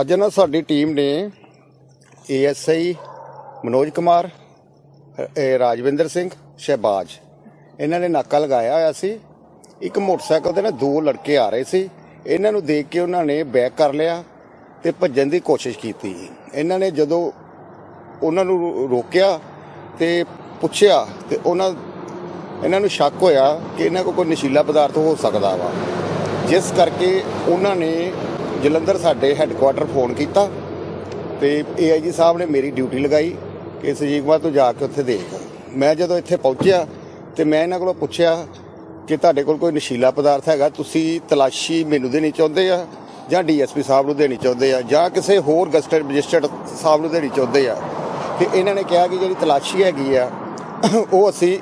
ਅੱਜ ਨਾ ਸਾਡੀ ਟੀਮ ਨੇ ਏਐਸਆਈ ਮਨੋਜ ਕੁਮਾਰ ਰਾਜਵਿੰਦਰ ਸਿੰਘ ਸ਼ਹਿਬਾਜ। ਇਹਨਾਂ ਨੇ ਨਾਕਾ ਲਗਾਇਆ ਹੋਇਆ ਸੀ। ਇੱਕ ਮੋਟਰਸਾਈਕਲ ਤੇ ਨਾ ਦੋ ਲੜਕੇ ਆ ਰਹੇ ਸੀ। ਇਹਨਾਂ ਨੂੰ ਦੇਖ ਕੇ ਉਹਨਾਂ ਨੇ ਬੈਕ ਕਰ ਲਿਆ ਤੇ ਭੱਜਣ ਦੀ ਕੋਸ਼ਿਸ਼ ਕੀਤੀ। ਇਹਨਾਂ ਨੇ ਜਦੋਂ ਉਹਨਾਂ ਨੂੰ ਰੋਕਿਆ ਤੇ ਪੁੱਛਿਆ ਤੇ ਉਹਨਾਂ, ਇਹਨਾਂ ਨੂੰ ਸ਼ੱਕ ਹੋਇਆ ਕਿ ਇਹਨਾਂ ਕੋਲ ਕੋਈ ਨਸ਼ੀਲਾ ਪਦਾਰਥ ਹੋ ਸਕਦਾ ਵਾ। ਜਿਸ ਕਰਕੇ ਉਹਨਾਂ ਨੇ ਜਲੰਧਰ ਸਾਡੇ ਹੈੱਡਕੁਆਟਰ ਫੋਨ ਕੀਤਾ ਤੇ ਏਆਈਜੀ ਸਾਹਿਬ ਨੇ ਮੇਰੀ ਡਿਊਟੀ ਲਗਾਈ ਕਿ ਸਜੀਵਾ ਤੂੰ ਜਾ ਕੇ ਉੱਥੇ ਦੇਖ। ਮੈਂ ਜਦੋਂ ਇੱਥੇ ਪਹੁੰਚਿਆ ਤੇ ਮੈਂ ਇਹਨਾਂ ਕੋਲੋਂ ਪੁੱਛਿਆ ਕਿ ਤੁਹਾਡੇ ਕੋਲ ਕੋਈ ਨਸ਼ੀਲਾ ਪਦਾਰਥ ਹੈਗਾ, ਤੁਸੀਂ ਤਲਾਸ਼ੀ ਮੈਨੂੰ ਦੇਣੀ ਚਾਹੁੰਦੇ ਆ ਜਾਂ ਡੀਐਸਪੀ ਸਾਹਿਬ ਨੂੰ ਦੇਣੀ ਚਾਹੁੰਦੇ ਆ ਜਾਂ ਕਿਸੇ ਹੋਰ ਗਸਟਡ ਰਜਿਸਟਰਡ ਸਾਹਿਬ ਨੂੰ ਦੇਣੀ ਚਾਹੁੰਦੇ ਆ? ਤੇ ਇਹਨਾਂ ਨੇ ਕਿਹਾ ਕਿ ਜਿਹੜੀ ਤਲਾਸ਼ੀ ਹੈਗੀ ਆ, ਉਹ ਅਸੀਂ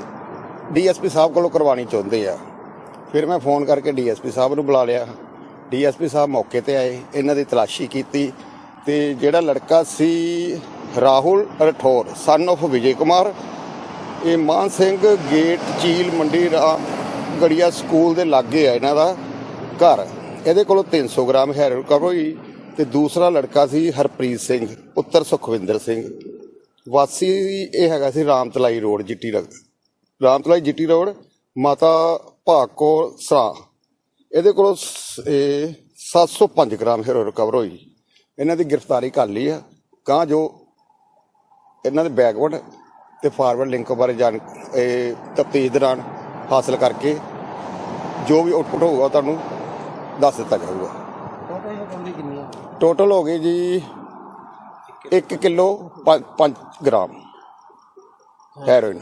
ਡੀਐਸਪੀ ਸਾਹਿਬ ਕੋਲੋਂ ਕਰਵਾਉਣੀ ਚਾਹੁੰਦੇ ਆ। ਫਿਰ ਮੈਂ ਫੋਨ ਕਰਕੇ ਡੀਐਸਪੀ ਸਾਹਿਬ ਨੂੰ ਬੁਲਾ ਲਿਆ। ਡੀਐਸਪੀ ਸਾਹਿਬ ਮੌਕੇ ਤੇ ਆਏ, ਇਹਨਾਂ ਦੀ ਤਲਾਸ਼ੀ ਕੀਤੀ ਤੇ ਜਿਹੜਾ ਲੜਕਾ ਸੀ ਰਾਹੁਲ ਰਠੌਰ ਸਨ of ਵਿਜੇ ਕੁਮਾਰ ਇਹ ਮਾਨ ਸਿੰਘ ਗੇਟ ਚੀਲ ਮੰਡੀ ਰਾਮ ਗੜੀਆ ਸਕੂਲ ਦੇ ਲਾਗੇ ਆ ਇਹਨਾਂ ਦਾ ਘਰ। ਇਹਦੇ ਕੋਲੋਂ 300 ਗ੍ਰਾਮ ਹੈਰੋਇਨ ਰਿਕਵਰ ਹੋਈ ਤੇ ਦੂਸਰਾ ਲੜਕਾ ਸੀ ਹਰਪ੍ਰੀਤ ਸਿੰਘ, ਪੁੱਤਰ ਸੁਖਵਿੰਦਰ ਸਿੰਘ। ਵਾਸੀ ਇਹ ਹੈਗਾ ਸੀ ਰਾਮਤਲਾਈ ਰੋਡ, ਜਿੱਟੀ ਰਗ ਰਾਮਤਲਾਈ, ਜਿੱਟੀ ਰੋਡ, ਮਾਤਾ ਭਾਕੋ ਸਰਾ। ਇਹਦੇ ਕੋਲੋਂ ਸ- ਇਹ 705 ਗ੍ਰਾਮ ਹੈਰੋਇਨ ਰਿਕਵਰ ਹੋਈ। ਇਹਨਾਂ ਦੀ ਗ੍ਰਿਫਤਾਰੀ ਕਰ ਲਈ ਆ। ਕਾਂ ਜੋ ਇਹਨਾਂ ਦੇ ਬੈਕਵਰਡ ਤੇ ਫਾਰਵਰਡ ਲਿੰਕ ਬਾਰੇ ਜਾਣ ਇਹ ਤਫਤੀਸ਼ ਦੌਰਾਨ ਹਾਸਲ ਕਰਕੇ ਜੋ ਵੀ ਆਉਟਪੁੱਟ ਹੋਊਗਾ ਤੁਹਾਨੂੰ ਦੱਸ ਦਿੱਤਾ ਜਾਊਗਾ। ਟੋਟਲ ਹੋ ਗਏ ਜੀ 1 ਕਿਲੋ 5 ਗ੍ਰਾਮ ਹੈਰੋਇਨ।